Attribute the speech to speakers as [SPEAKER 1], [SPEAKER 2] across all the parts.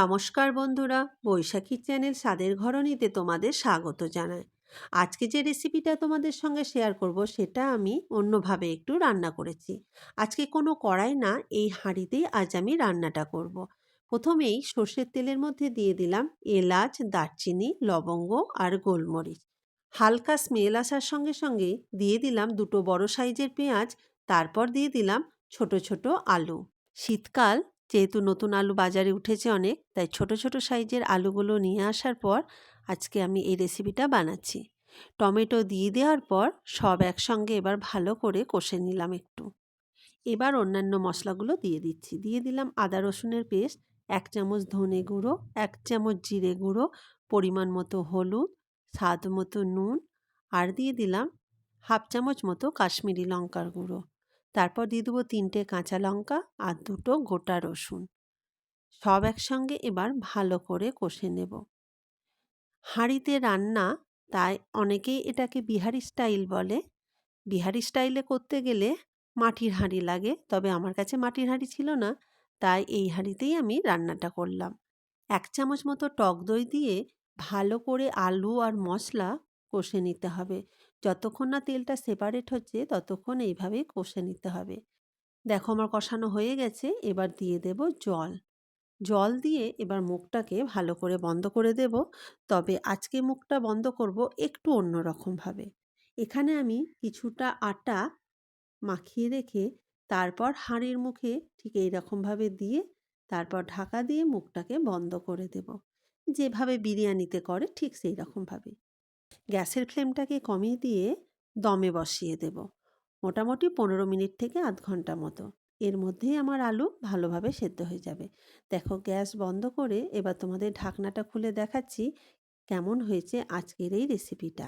[SPEAKER 1] নমস্কার বন্ধুরা, বৈশাখী চ্যানেল স্বাদের ঘরণীতে তোমাদের স্বাগত জানায় আজকে যে রেসিপিটা তোমাদের সঙ্গে শেয়ার করব সেটা আমি অন্যভাবে একটু রান্না করেছি। আজকে কোনো কড়াই না, এই হাঁড়িতেই আজ আমি রান্নাটা করব। প্রথমেই সর্ষের তেলের মধ্যে দিয়ে দিলাম এলাচ, দারচিনি, লবঙ্গ আর গোলমরিচ। হালকা স্মেল আসার সঙ্গে সঙ্গে দিয়ে দিলাম দুটো বড় সাইজের পেঁয়াজ, তারপর দিয়ে দিলাম ছোট ছোট আলু। শীতকাল যেহেতু নতুন আলু বাজারে উঠেছে অনেক, তাই ছোট ছোট সাইজের আলুগুলো নিয়ে আসার পর আজকে আমি এই রেসিপিটা বানাচ্ছি। টমেটো দিয়ে দেওয়ার পর সব একসঙ্গে এবার ভালো করে কষে নিলাম একটু। এবার অন্যান্য মশলাগুলো দিয়ে দিচ্ছি। দিয়ে দিলাম আদা রসুনের পেস্ট, এক চামচ ধনে গুঁড়ো, এক চামচ জিরে গুঁড়ো, পরিমাণ মতো হলুদ, স্বাদ মতো নুন, আর দিয়ে দিলাম হাফ চামচ মতো কাশ্মীরি লঙ্কার গুঁড়ো। তারপর দিয়ে দেবো তিনটে কাঁচা লঙ্কা আর দুটো গোটা রসুন। সব একসঙ্গে এবার ভালো করে কষে নেব। হাঁড়িতে রান্না, তাই অনেকেই এটাকে বিহারি স্টাইল বলে। বিহারি স্টাইলে করতে গেলে মাটির হাঁড়ি লাগে, তবে আমার কাছে মাটির হাঁড়ি ছিল না, তাই এই হাঁড়িতেই আমি রান্নাটা করলাম। এক চামচ মতো টক দই দিয়ে ভালো করে আলু আর মশলা কষে নিতে হবে। যতক্ষণ না তেলটা সেপারেট হচ্ছে, ততক্ষণ এইভাবেই কষে নিতে হবে। দেখো আমার কষানো হয়ে গেছে, এবার দিয়ে দেব জল। জল দিয়ে এবার মুখটাকে ভালো করে বন্ধ করে দেব, তবে আজকে মুখটা বন্ধ করব একটু অন্যরকমভাবে। এখানে আমি কিছুটা আটা মাখিয়ে রেখে তারপর হাঁড়ির মুখে ঠিক এইরকমভাবে দিয়ে তারপর ঢাকা দিয়ে মুখটাকে বন্ধ করে দেব। যেভাবে বিরিয়ানিতে করে ঠিক সেই রকমভাবে গ্যাসের ফ্লেমটাকে কমিয়ে দিয়ে দমে বসিয়ে দেব। মোটামুটি পনেরো মিনিট থেকে আধ ঘণ্টা মতো। এর মধ্যেই আমার আলু ভালোভাবে সেদ্ধ হয়ে যাবে। দেখো, গ্যাস বন্ধ করে এবার তোমাদের ঢাকনাটা খুলে দেখাচ্ছি কেমন হয়েছে আজকের এই রেসিপিটা।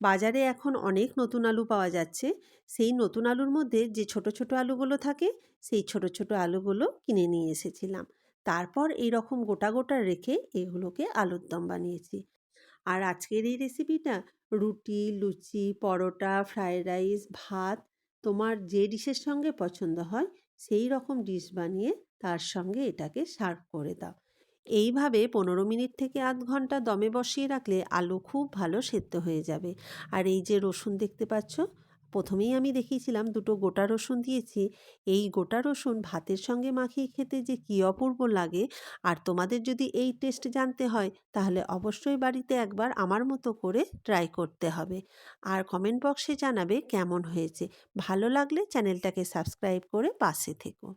[SPEAKER 1] বাজারে এখন অনেক নতুন আলু পাওয়া যাচ্ছে। সেই নতুন আলুর মধ্যে যে ছোট ছোট আলুগুলো থাকে, সেই ছোট ছোট আলুগুলো কিনে নিয়ে এসেছিলাম। তারপর এই রকম গোটা গোটা রেখে এগুলোকে আলুর দম বানিয়েছি। আর আজকের এই রেসিপিটা রুটি, লুচি, পরোটা ফ্রায়েড রাইস ভাত, তোমার যে ডিশের সঙ্গে পছন্দ হয়, সেই রকম ডিশ বানিয়ে তার সঙ্গে এটাকে সার্ভ করে দাও। এইভাবে পনেরো মিনিট থেকে আধ ঘণ্টা দমে বসিয়ে রাখলে আলু খুব ভালো সেদ্ধ হয়ে যাবে। আর এই যে রসুন দেখতে পাচ্ছ প্রথমেই আমি দেখিয়েছিলাম দুটো গোটা রসুন দিয়েছি। এই গোটা রসুন ভাতের সঙ্গে মাখিয়ে খেতে যে কী অপূর্ব লাগে, আর তোমাদের যদি এই টেস্ট জানতে হয়, তাহলে অবশ্যই বাড়িতে একবার আমার মতো করে ট্রাই করতে হবে। আর কমেন্ট বক্সে জানাবে কেমন হয়েছে। ভালো লাগলে চ্যানেলটাকে সাবস্ক্রাইব করে পাশে থেকো।